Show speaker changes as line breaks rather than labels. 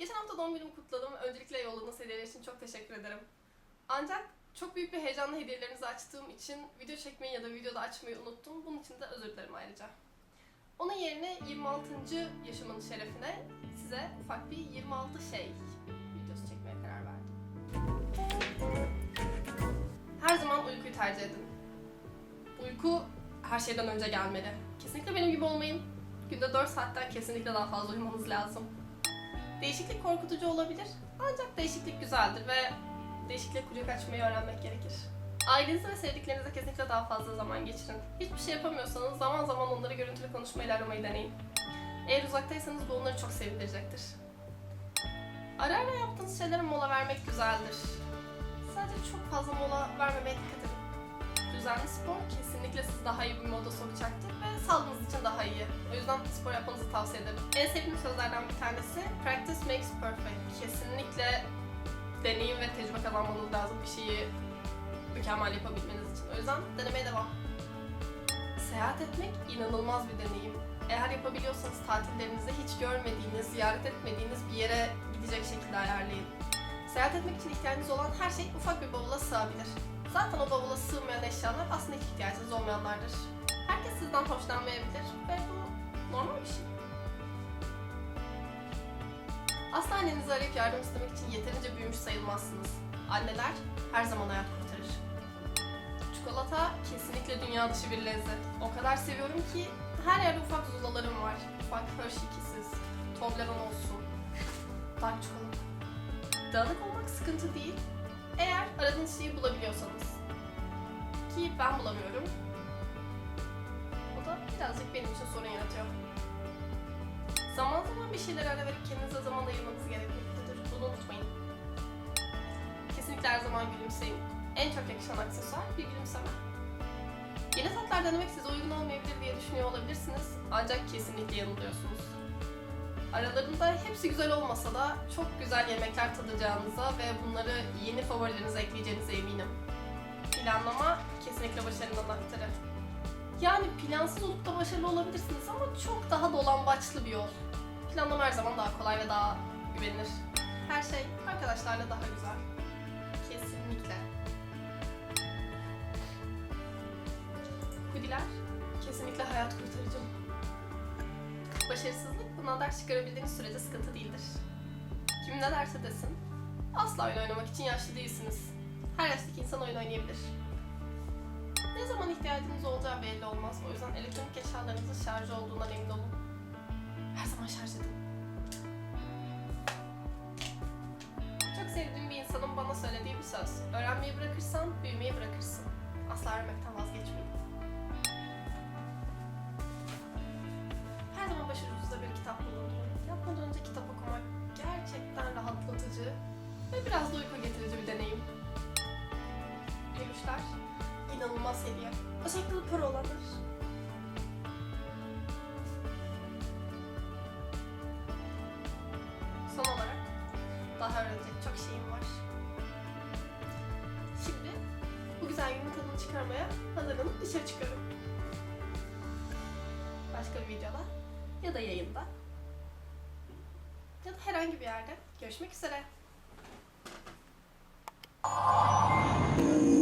Geçen hafta doğum günümü kutladım. Öncelikle yolladığınız hediyeler için çok teşekkür ederim. Ancak çok büyük bir heyecanla hediyelerinizi açtığım için video çekmeyi ya da videoda açmayı unuttum. Bunun için de özür dilerim ayrıca. Onun yerine 26. yaşımın şerefine size ufak bir 26 şey videosu çekmeye karar verdim. Her zaman uykuyu tercih edin. Uyku her şeyden önce gelmeli. Kesinlikle benim gibi olmayın. Günde 4 saatten kesinlikle daha fazla uyumanız lazım. Değişiklik korkutucu olabilir. Ancak değişiklik güzeldir ve değişikliğe kucak açmayı öğrenmek gerekir. Ailenizle ve sevdiklerinizle kesinlikle daha fazla zaman geçirin. Hiçbir şey yapamıyorsanız zaman zaman onları görüntülü konuşmayla aramayı deneyin. Eğer uzaktaysanız bu onları çok sevindirecektir. Ara ara yaptığınız şeylere mola vermek güzeldir. Sadece çok fazla mola vermemeye dikkat edin. Düzenli spor kesinlikle sizi daha iyi bir moda sokacaktır ve sağlığınız için daha iyi. O yüzden spor yapmanızı tavsiye ederim. En sevdiğim sözlerden bir tanesi practice makes perfect. Kesinlikle deneyim ve tecrübe kazanmanız lazım bir şeyi mükemmel yapabilmeniz için. O yüzden denemeye devam. Seyahat etmek inanılmaz bir deneyim. Eğer yapabiliyorsanız tatillerinizi hiç görmediğiniz, ziyaret etmediğiniz bir yere gidecek şekilde ayarlayın. Seyahat etmek için ihtiyacınız olan her şey ufak bir bavula sığabilir. Zaten o bavula sığmayan eşyalar aslında hiç ihtiyacınız olmayanlardır. Herkes sizden hoşlanmayabilir ve bu normal bir şey. Asla annenizi arayıp yardım istemek için yeterince büyümüş sayılmazsınız. Anneler her zaman hayat kurtarır. Çikolata kesinlikle dünya dışı bir lezzet. O kadar seviyorum ki her yerde ufak zulalarım var. Ufak Hershey Kisses, Toblerone olsun, dark çikolata. Dağınık olmak sıkıntı değil. Eğer aradığınız şeyi bulabiliyorsanız. Ki ben bulamıyorum. O da birazcık benim için sorun yaratıyor. Zaman zaman bir şeyler ara verip kendinize zaman ayırmanız gerekmektedir. Bunu unutmayın. Kesinlikle her zaman gülümseyin. En çok yakışan aksesuar bir gülümseme. Yeni tatlar denemek size uygun olmayabilir diye düşünüyor olabilirsiniz. Ancak kesinlikle yanılıyorsunuz. Aralarında hepsi güzel olmasa da çok güzel yemekler tadacağınıza ve bunları yeni favorilerinize ekleyeceğinize eminim. Planlama kesinlikle başarının anahtarı. Yani plansız olup da başarılı olabilirsiniz ama çok daha dolambaçlı bir yol. Planlama her zaman daha kolay ve daha güvenilir. Her şey arkadaşlarla daha güzel. Kesinlikle. Hoodiler kesinlikle hayat kurtarıcı. Başarısızlık bundan ders çıkarabildiğiniz sürece sıkıntı değildir. Kim ne derse desin, asla oyun oynamak için yaşlı değilsiniz. Her yaştaki insan oyun oynayabilir. Ne zaman ihtiyacınız olacağı belli olmaz. O yüzden elektronik eşyalarınızın şarjı olduğundan emin olun. Her zaman şarj edin. Çok sevdiğim bir insanın bana söylediği bir söz. Öğrenmeyi bırakırsan büyümeyi bırakırsın. Asla öğrenmekten vazgeçmeyin. Ve biraz da uyku getirici bir deneyim. Peluşlar inanılmaz hediye. Özellikle olanlar. Son olarak daha öğrenecek çok şeyim var. Şimdi bu güzel günün tadını çıkarmaya hazırlanıp dışarı çıkıyorum. Başka bir videoda ya da yayında ya da herhangi bir yerde görüşmek üzere. you